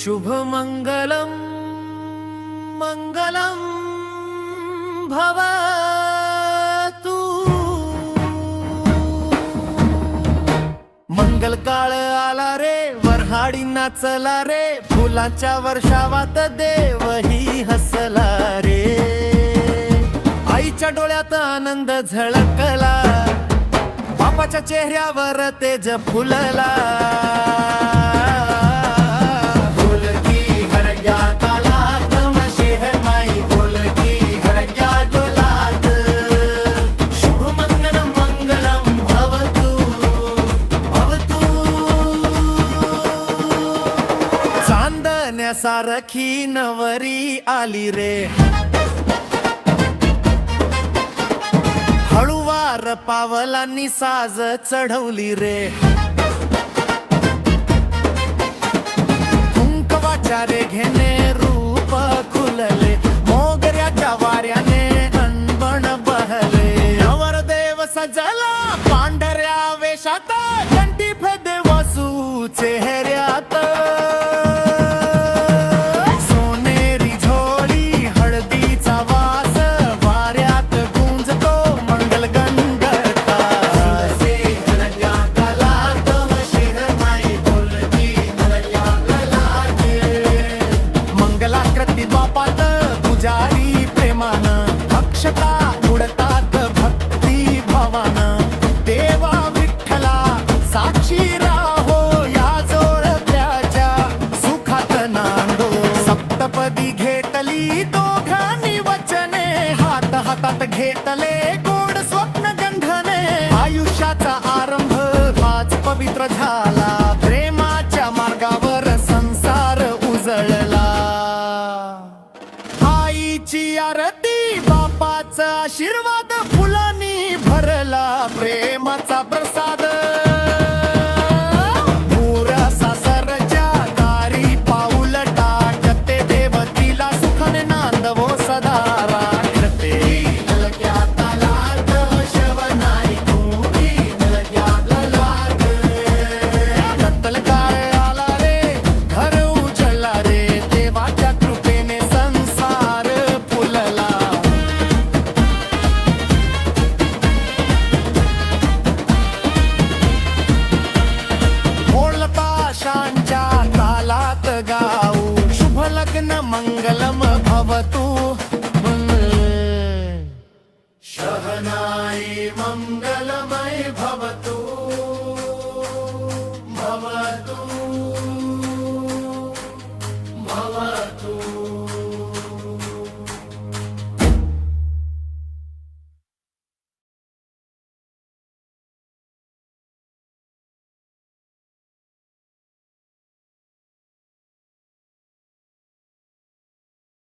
शुभमङ्गलं मङ्गलं भवतु। मंगल काळ आला रे वरहाडी नाचला रे फुलाच्या वर्षावात देवही हसला रे। आईच्या डोळ्यात आनंद झळकला बापाच्या चेहऱ्यावर तेज फुलला। चांदण्यासारखी नवरी आली रे. हळुवार पावलांनी साज चढवली रे. कुंकवाच्या रे घेणे रूप खुलले. मोगऱ्याच्या वाऱ्याने अनबण बहले. नवरदेव सजला पांढऱ्या वेशात घंटी हातात घेतले गोड स्वप्न गंधने. आयुष्याचा आरंभ आज पवित्र झाला. प्रेमाच्या मार्गावर संसार उजळला. आईची आरती बापाचा आशीर्वाद फुलांनी भरला. प्रेमाचा प्रस मंगलम भवतु। शहनायि मङ्गल